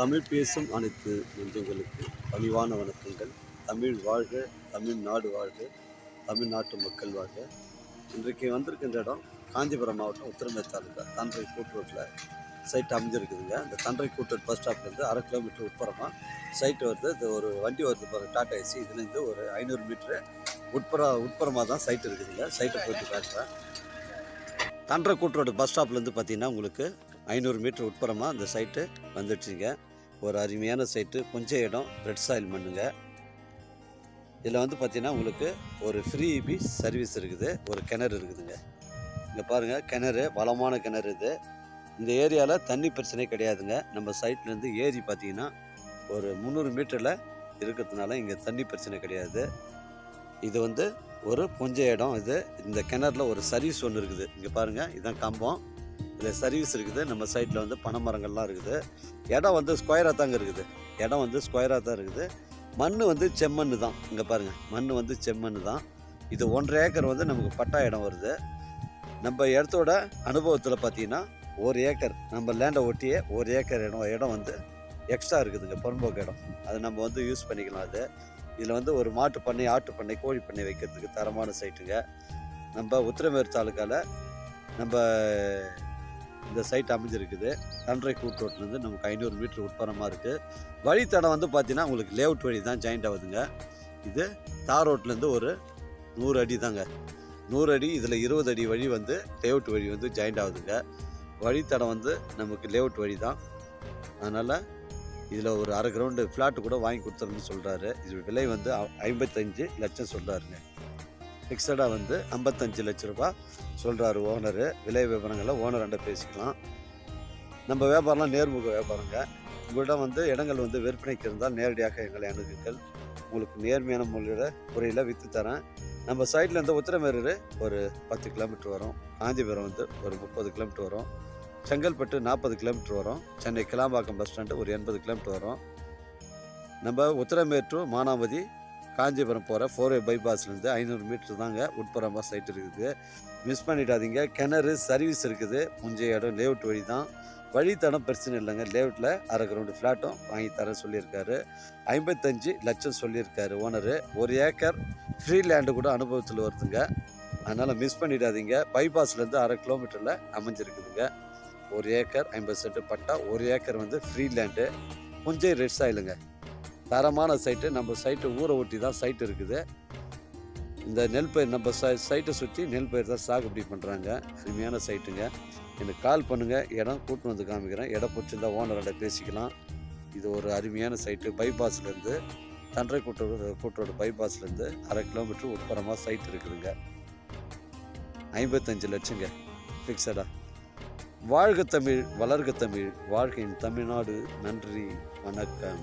தமிழ் பேசும் அனைத்து நெஞ்சங்களுக்கு பணிவான வணக்கங்கள். தமிழ் வாழ்க தமிழ்நாடு வாழ்க தமிழ்நாட்டு மக்கள் வாழ்க. இன்றைக்கு வந்திருக்கின்ற இடம் காஞ்சிபுரம் மாவட்டம் உத்திரமே தாலுக்கா தன்றை கூட்டுரோட்டில் சைட் அமைஞ்சிருக்குதுங்க. இந்த தன்றை கூட்டுரோட் பஸ் ஸ்டாப்லேருந்து அரை கிலோமீட்டர் உட்புறமாக சைட் வருது. இது ஒரு வண்டி வருது பாருங்க டாடா ஏசி இதுலேருந்து ஒரு ஐநூறு மீட்ரு உட்புற உட்புறமாக தான் சைட் இருக்குதுங்க. சைட்டை போயிட்டு காட்டுறேன். தன்றை கூட்டுரோடு பஸ் ஸ்டாப்லேருந்து பார்த்தீங்கன்னா உங்களுக்கு ஐநூறு மீட்டர் உட்புறமாக அந்த சைட்டு வந்துடுச்சுங்க. ஒரு அருமையான சைட்டு கொஞ்சம் இடம் ரெட் சாயில் மண்ணுங்க இதில் வந்து பார்த்தீங்கன்னா உங்களுக்கு ஒரு ஃப்ரீ இபி சர்வீஸ் இருக்குது ஒரு கிணறு இருக்குதுங்க. இங்கே பாருங்கள் கிணறு வளமான கிணறு இது. இந்த ஏரியாவில் தண்ணி பிரச்சனை கிடையாதுங்க. நம்ம சைட்லேருந்து ஏரி பார்த்தீங்கன்னா ஒரு முந்நூறு மீட்டரில் இருக்கிறதுனால இங்கே தண்ணி பிரச்சனை கிடையாது. இது வந்து ஒரு புஞ்ச இடம் இது இந்த கிணறுல ஒரு சர்வீஸ் ஒன்று இருக்குது. இங்கே பாருங்கள் இதுதான் கம்பம். இதில் சர்வீஸ் இருக்குது. நம்ம சைட்டில் வந்து பனை மரங்கள்லாம் இருக்குது. இடம் வந்து ஸ்கொயராக தாங்க இருக்குது. இடம் வந்து ஸ்கொயராக தான் இருக்குது. மண் வந்து செம்மண் தான். இங்கே பாருங்கள் மண் வந்து செம்மண் தான். இது ஒன்றரை ஏக்கர் வந்து நமக்கு பட்டா இடம் வருது. நம்ம இடத்தோட அனுபவத்தில் பார்த்தீங்கன்னா ஒரு ஏக்கர் நம்ம லேண்டை ஒட்டியே ஒரு ஏக்கர் இடம் இடம் வந்து எக்ஸ்ட்ரா இருக்குதுங்க. புறம்போக்கு இடம். அது நம்ம வந்து யூஸ் பண்ணிக்கலாம் அது. இதில் வந்து ஒரு மாட்டு பண்ணை ஆட்டு பண்ணை கோழி பண்ணை வைக்கிறதுக்கு தரமான சைட்டுங்க நம்ம உத்திரமேர் தாலுக்காவில் நம்ம இந்த சைட் அமைஞ்சிருக்குது. தன்றை கூட்டோட்டிலேருந்து நமக்கு ஐநூறு மீட்டர் உட்புறமாக இருக்குது வழித்தடம் வந்து பார்த்தீங்கன்னா உங்களுக்கு லேஅவுட் வழி தான் ஜாயிண்ட் ஆகுதுங்க. இது தார் ரோட்லேருந்து ஒரு நூறு அடி தாங்க. நூறு அடி இதில் இருபது அடி வழி வந்து லேஅவுட் வழி வந்து ஜாயிண்ட் ஆகுதுங்க. வழித்தடம் வந்து நமக்கு லேஅவுட் வழி தான். அதனால் இதில் ஒரு அரை கிரவுண்டு ஃப்ளாட்டு கூட வாங்கி கொடுத்துருன்னு சொல்கிறாரு இது விலை வந்து ஐம்பத்தஞ்சு லட்சம் சொல்கிறாருங்க ஃபிக்ஸடாக வந்து ஐம்பத்தஞ்சு லட்ச ரூபாய் சொல்கிறாரு ஓனரு. விலை விவரங்களை ஓனர்கிட்ட பேசிக்கலாம். நம்ம வியாபாரம்லாம் நேர்முக வியாபாரங்க. உங்களிடம் வந்து இடங்கள் வந்து விற்பனைக்கு இருந்தால் நேரடியாக எங்களை அணுகுங்கள். உங்களுக்கு நேர்மையான முறையில் முறையில் விற்று தரேன். நம்ம சைட்லேருந்து இருந்து உத்திரமேரூர் ஒரு பத்து கிலோமீட்டர் வரும். காஞ்சிபுரம் வந்து ஒரு முப்பது கிலோமீட்டர் வரும். செங்கல்பட்டு நாற்பது கிலோமீட்டர் வரும். சென்னை கிளாம்பாக்கம் பஸ் ஸ்டாண்டு ஒரு எண்பது கிலோமீட்டர் வரும். நம்ம உத்திரமேற்று மானாவதி காஞ்சிபுரம் போகிற ஃபோர்வே பைபாஸ்லேருந்து ஐநூறு மீட்டர் தாங்க உட்புறமாக சைட் இருக்குது. மிஸ் பண்ணிடாதீங்க. கிணறு சர்வீஸ் இருக்குது. முந்தைய இடம் லேஅவுட் வழி தான் வழித்தடம் பிரச்சனை இல்லைங்க. லேஅவுட்டில் அரை கிரவுண்டு ஃப்ளாட்டும் வாங்கி தர சொல்லியிருக்காரு. ஐம்பத்தஞ்சு லட்சம் சொல்லியிருக்காரு ஓனரு ஒரு ஏக்கர் ஃப்ரீ லேண்டு கூட அனுபவத்தில் வருதுங்க. அதனால் மிஸ் பண்ணிடாதீங்க. பைபாஸ்லேருந்து அரை கிலோமீட்டரில் அமைஞ்சிருக்குதுங்க. ஒரு ஏக்கர் ஐம்பது சென்ட் பட்டா ஒரு ஏக்கர் வந்து ஃப்ரீ லேண்டு கொஞ்சம் ரெட் இல்லைங்க தரமான சைட்டு. நம்ம சைட்டு ஊரை ஒட்டி தான் சைட் இருக்குது. இந்த நெல் பயிர் நம்ம சை சைட்டை சுற்றி நெல் பயிர் தான் சாகுபடி பண்ணுறாங்க அருமையான சைட்டுங்க. எனக்கு கால் பண்ணுங்கள் இடம் கூட்டு வந்து காமிக்கிறேன். இடம் பிடிச்சிருந்தா ஓனரோட பேசிக்கலாம். இது ஒரு அருமையான சைட்டு. பைபாஸ்லேருந்து தண்டரை கூட்டோட கூட்டோட பைபாஸ்லேருந்து அரை கிலோமீட்டர் உட்புறமாக சைட் இருக்குதுங்க. ஐம்பத்தஞ்சு லட்சங்க. ஃபிக்ஸடாக வாழ்க தமிழ் வளர்க தமிழ். வாழ்க்கையின் தமிழ்நாடு. நன்றி. வணக்கம்.